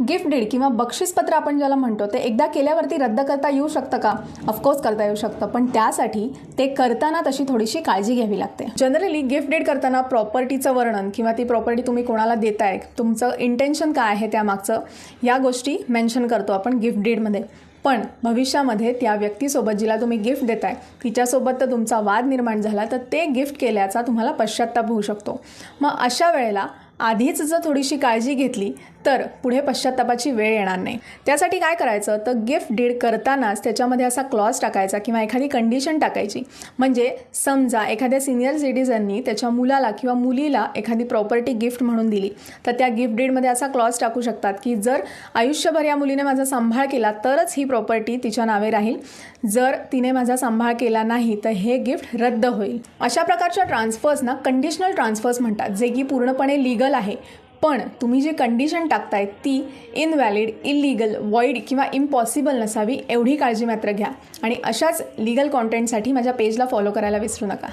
Gift did किंवा बक्षीसपत्र आपण ज्याला म्हणतो ते एकदा केल्यावरती रद्द करता येऊ शकतं का? ऑफकोर्स करता येऊ शकतं पण त्यासाठी ते करताना तशी थोडीशी काळजी घ्यावी लागते. जनरली गिफ्ट डीड करताना प्रॉपर्टीचं वर्णन किंवा ती प्रॉपर्टी तुम्ही कोणाला देताय तुमचं इंटेन्शन काय आहे त्यामागचं या गोष्टी मेन्शन करतो आपण गिफ्ट डीडमध्ये पण भविष्यामध्ये त्या व्यक्तीसोबत जिला तुम्ही गिफ्ट देताय तिच्यासोबत तर तुमचा वाद निर्माण झाला तर ते गिफ्ट केल्याचा तुम्हाला पश्चात्ताप होऊ शकतो. मग अशा वेळेला आधीच जर थोडीशी काळजी घेतली तर पुढे पश्चात्तापाची वेळ येणार नाही. त्यासाठी काय करायचं? तर गिफ्ट डीड करतानाच त्याच्यामध्ये असा क्लॉज टाकायचा किंवा एखादी कंडिशन टाकायची. म्हणजे समजा एखाद्या सिनियर सिटीजननी त्याच्या मुलाला किंवा मुलीला एखादी प्रॉपर्टी गिफ्ट म्हणून दिली तर त्या गिफ्ट डीडमध्ये असा क्लॉज टाकू शकतात की जर आयुष्यभर या मुलीने माझा सांभाळ केला तरच ही प्रॉपर्टी तिच्या नावे राहील. जर तिने माझा सांभाळ केला नाही तर हे गिफ्ट रद्द होईल. अशा प्रकारच्या ट्रान्सफर्सना कंडिशनल ट्रान्सफर्स म्हणतात जे की पूर्णपणे लिगल आहे. पण तुम्ही जी कंडिशन टाकताय ती इनव्हॅलिड इलिगल वॉइड किंवा इम्पॉसिबल नसावी एवढी काळजी मात्र घ्या. आणि अशाच लिगल कॉन्टेंटसाठी माझ्या पेजला फॉलो करायला विसरू नका.